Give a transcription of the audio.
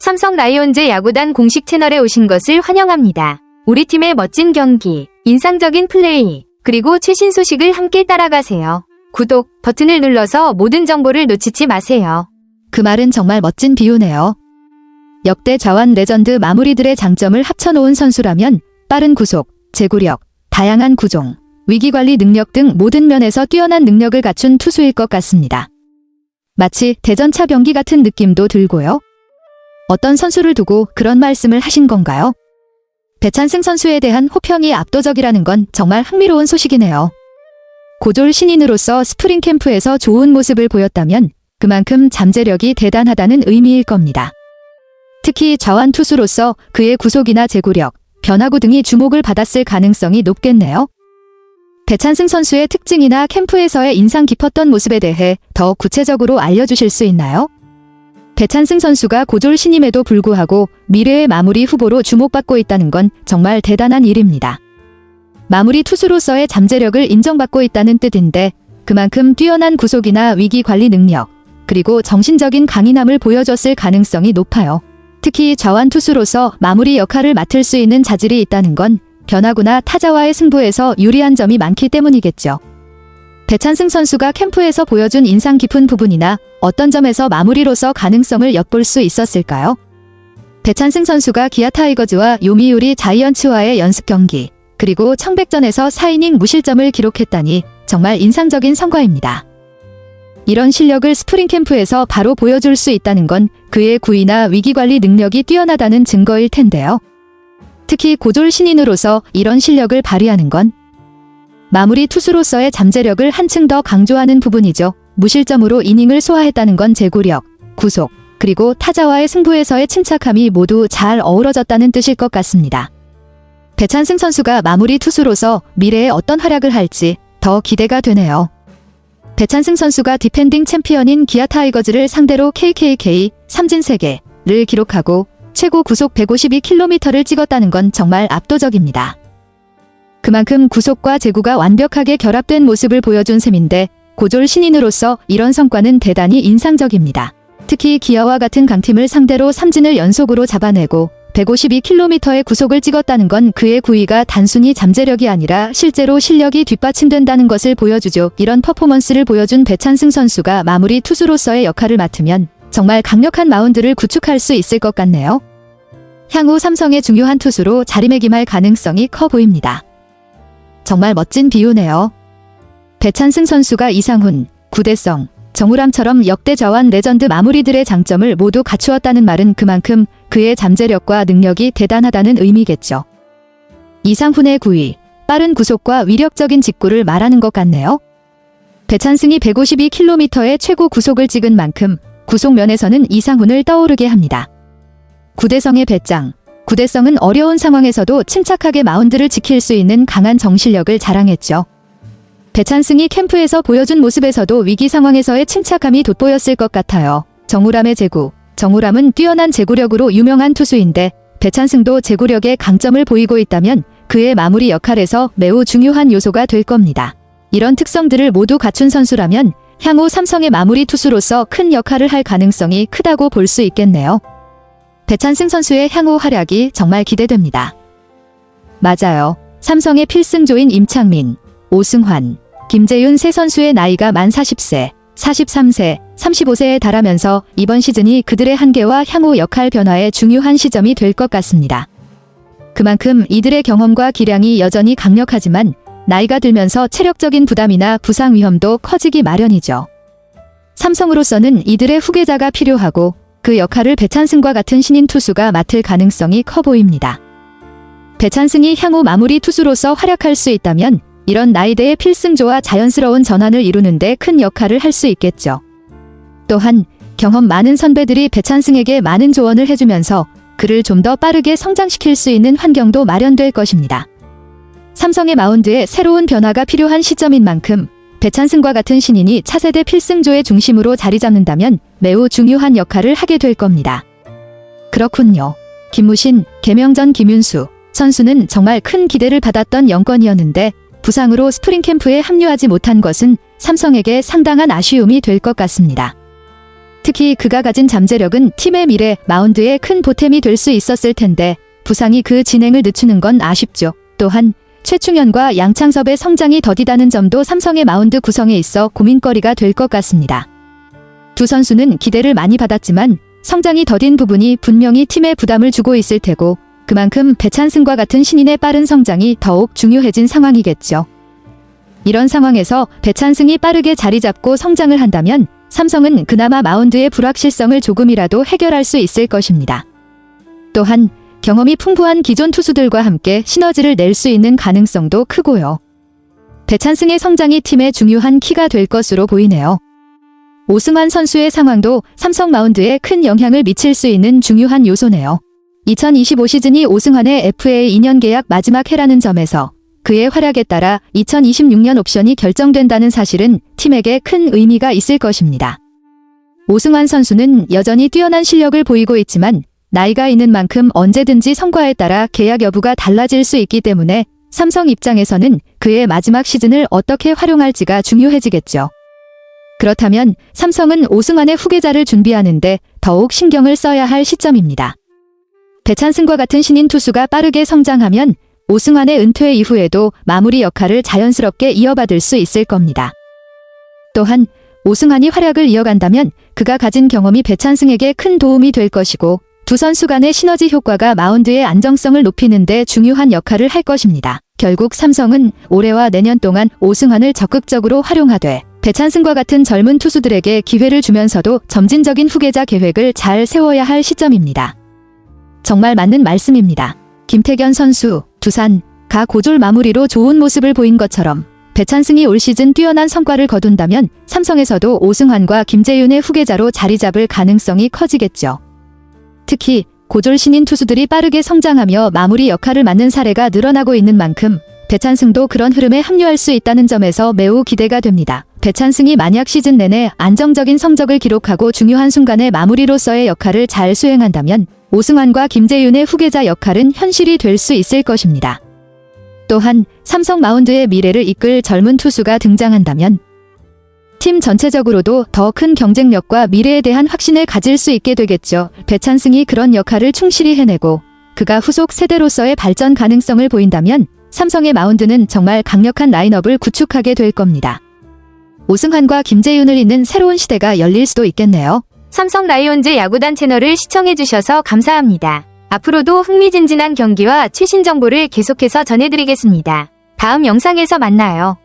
삼성 라이온즈 야구단 공식 채널에 오신 것을 환영합니다. 우리 팀의 멋진 경기, 인상적인 플레이, 그리고 최신 소식을 함께 따라가세요. 구독 버튼을 눌러서 모든 정보를 놓치지 마세요. 그 말은 정말 멋진 비유네요. 역대 좌완 레전드 마무리들의 장점을 합쳐놓은 선수라면 빠른 구속, 제구력, 다양한 구종, 위기관리 능력 등 모든 면에서 뛰어난 능력을 갖춘 투수일 것 같습니다. 마치 대전차 병기 같은 느낌도 들고요. 어떤 선수를 두고 그런 말씀을 하신 건가요? 배찬승 선수에 대한 호평이 압도적이라는 건 정말 흥미로운 소식이네요. 고졸 신인으로서 스프링 캠프에서 좋은 모습을 보였다면 그만큼 잠재력이 대단하다는 의미일 겁니다. 특히 좌완 투수로서 그의 구속이나 제구력, 변화구 등이 주목을 받았을 가능성이 높겠네요. 배찬승 선수의 특징이나 캠프에서의 인상 깊었던 모습에 대해 더 구체적으로 알려주실 수 있나요? 배찬승 선수가 고졸 신임에도 불구하고 미래의 마무리 후보로 주목받고 있다는 건 정말 대단한 일입니다. 마무리 투수로서의 잠재력을 인정받고 있다는 뜻인데 그만큼 뛰어난 구속이나 위기 관리 능력, 그리고 정신적인 강인함을 보여줬을 가능성이 높아요. 특히 좌완 투수로서 마무리 역할을 맡을 수 있는 자질이 있다는 건 변화구나 타자와의 승부에서 유리한 점이 많기 때문이겠죠. 배찬승 선수가 캠프에서 보여준 인상 깊은 부분이나 어떤 점에서 마무리로서 가능성을 엿볼 수 있었을까요? 배찬승 선수가 기아 타이거즈와 요미우리 자이언츠와의 연습 경기, 그리고 청백전에서 4이닝 무실점을 기록했다니 정말 인상적인 성과입니다. 이런 실력을 스프링 캠프에서 바로 보여줄 수 있다는 건 그의 구위나 위기관리 능력이 뛰어나다는 증거일 텐데요. 특히 고졸 신인으로서 이런 실력을 발휘하는 건 마무리 투수로서의 잠재력을 한층 더 강조하는 부분이죠. 무실점으로 이닝을 소화했다는 건 제구력, 구속, 그리고 타자와의 승부에서의 침착함이 모두 잘 어우러졌다는 뜻일 것 같습니다. 배찬승 선수가 마무리 투수로서 미래에 어떤 활약을 할지 더 기대가 되네요. 배찬승 선수가 디펜딩 챔피언인 기아 타이거즈를 상대로 KKK 삼진 3개를 기록하고 최고 구속 152km를 찍었다는 건 정말 압도적입니다. 그만큼 구속과 제구가 완벽하게 결합된 모습을 보여준 셈인데 고졸 신인으로서 이런 성과는 대단히 인상적입니다. 특히 기아와 같은 강팀을 상대로 삼진을 연속으로 잡아내고 152km의 구속을 찍었다는 건 그의 구위가 단순히 잠재력이 아니라 실제로 실력이 뒷받침된다는 것을 보여주죠. 이런 퍼포먼스를 보여준 배찬승 선수가 마무리 투수로서의 역할을 맡으면 정말 강력한 마운드를 구축할 수 있을 것 같네요. 향후 삼성의 중요한 투수로 자리매김할 가능성이 커 보입니다. 정말 멋진 비유네요. 배찬승 선수가 이상훈, 구대성, 정우람처럼 역대 저완 레전드 마무리들의 장점을 모두 갖추었다는 말은 그만큼 그의 잠재력과 능력이 대단하다는 의미겠죠. 이상훈의 구위, 빠른 구속과 위력적인 직구를 말하는 것 같네요. 배찬승이 152km의 최고 구속을 찍은 만큼 구속 면에서는 이상훈을 떠오르게 합니다. 구대성의 배짱, 구대성은 어려운 상황에서도 침착하게 마운드를 지킬 수 있는 강한 정실력을 자랑했죠. 배찬승이 캠프에서 보여준 모습에서도 위기 상황에서의 침착함이 돋보였을 것 같아요. 정우람의 제구. 정우람은 뛰어난 제구력으로 유명한 투수인데 배찬승도 제구력에 강점을 보이고 있다면 그의 마무리 역할에서 매우 중요한 요소가 될 겁니다. 이런 특성들을 모두 갖춘 선수라면 향후 삼성의 마무리 투수로서 큰 역할을 할 가능성이 크다고 볼 수 있겠네요. 배찬승 선수의 향후 활약이 정말 기대됩니다. 맞아요. 삼성의 필승조인 임창민, 오승환, 김재윤 세 선수의 나이가 만 40세, 43세, 35세에 달하면서 이번 시즌이 그들의 한계와 향후 역할 변화의 중요한 시점이 될 것 같습니다. 그만큼 이들의 경험과 기량이 여전히 강력하지만 나이가 들면서 체력적인 부담이나 부상 위험도 커지기 마련이죠. 삼성으로서는 이들의 후계자가 필요하고 그 역할을 배찬승과 같은 신인 투수가 맡을 가능성이 커 보입니다. 배찬승이 향후 마무리 투수로서 활약할 수 있다면 이런 나이대의 필승조와 자연스러운 전환을 이루는데 큰 역할을 할 수 있겠죠. 또한 경험 많은 선배들이 배찬승에게 많은 조언을 해주면서 그를 좀 더 빠르게 성장시킬 수 있는 환경도 마련될 것입니다. 삼성의 마운드에 새로운 변화가 필요한 시점인 만큼 배찬승과 같은 신인이 차세대 필승조의 중심으로 자리 잡는다면 매우 중요한 역할을 하게 될 겁니다. 그렇군요. 김무신, 개명전 김윤수 선수는 정말 큰 기대를 받았던 영건이었는데 부상으로 스프링 캠프에 합류하지 못한 것은 삼성에게 상당한 아쉬움이 될 것 같습니다. 특히 그가 가진 잠재력은 팀의 미래 마운드에 큰 보탬이 될 수 있었을 텐데 부상이 그 진행을 늦추는 건 아쉽죠. 또한 최충현과 양창섭의 성장이 더디다는 점도 삼성의 마운드 구성에 있어 고민거리가 될 것 같습니다. 두 선수는 기대를 많이 받았지만 성장이 더딘 부분이 분명히 팀에 부담을 주고 있을 테고 그만큼 배찬승과 같은 신인의 빠른 성장이 더욱 중요해진 상황이겠죠. 이런 상황에서 배찬승이 빠르게 자리 잡고 성장을 한다면 삼성은 그나마 마운드의 불확실성을 조금이라도 해결할 수 있을 것입니다. 또한 경험이 풍부한 기존 투수들과 함께 시너지를 낼 수 있는 가능성도 크고요. 배찬승의 성장이 팀의 중요한 키가 될 것으로 보이네요. 오승환 선수의 상황도 삼성 마운드에 큰 영향을 미칠 수 있는 중요한 요소네요. 2025 시즌이 오승환의 FA 2년 계약 마지막 해라는 점에서 그의 활약에 따라 2026년 옵션이 결정된다는 사실은 팀에게 큰 의미가 있을 것입니다. 오승환 선수는 여전히 뛰어난 실력을 보이고 있지만 나이가 있는 만큼 언제든지 성과에 따라 계약 여부가 달라질 수 있기 때문에 삼성 입장에서는 그의 마지막 시즌을 어떻게 활용할지가 중요해지겠죠. 그렇다면 삼성은 오승환의 후계자를 준비하는데 더욱 신경을 써야 할 시점입니다. 배찬승과 같은 신인 투수가 빠르게 성장하면 오승환의 은퇴 이후에도 마무리 역할을 자연스럽게 이어받을 수 있을 겁니다. 또한 오승환이 활약을 이어간다면 그가 가진 경험이 배찬승에게 큰 도움이 될 것이고 두 선수 간의 시너지 효과가 마운드의 안정성을 높이는 데 중요한 역할을 할 것입니다. 결국 삼성은 올해와 내년 동안 오승환을 적극적으로 활용하되 배찬승과 같은 젊은 투수들에게 기회를 주면서도 점진적인 후계자 계획을 잘 세워야 할 시점입니다. 정말 맞는 말씀입니다. 김태견 선수, 두산, 가 고졸 마무리로 좋은 모습을 보인 것처럼 배찬승이 올 시즌 뛰어난 성과를 거둔다면 삼성에서도 오승환과 김재윤의 후계자로 자리 잡을 가능성이 커지겠죠. 특히 고졸 신인 투수들이 빠르게 성장하며 마무리 역할을 맡는 사례가 늘어나고 있는 만큼 배찬승도 그런 흐름에 합류할 수 있다는 점에서 매우 기대가 됩니다. 배찬승이 만약 시즌 내내 안정적인 성적을 기록하고 중요한 순간에 마무리로서의 역할을 잘 수행한다면 오승환과 김재윤의 후계자 역할은 현실이 될 수 있을 것입니다. 또한 삼성 마운드의 미래를 이끌 젊은 투수가 등장한다면 팀 전체적으로도 더 큰 경쟁력과 미래에 대한 확신을 가질 수 있게 되겠죠. 배찬승이 그런 역할을 충실히 해내고 그가 후속 세대로서의 발전 가능성을 보인다면 삼성의 마운드는 정말 강력한 라인업을 구축하게 될 겁니다. 오승환과 김재윤을 잇는 새로운 시대가 열릴 수도 있겠네요. 삼성 라이온즈 야구단 채널을 시청해주셔서 감사합니다. 앞으로도 흥미진진한 경기와 최신 정보를 계속해서 전해드리겠습니다. 다음 영상에서 만나요.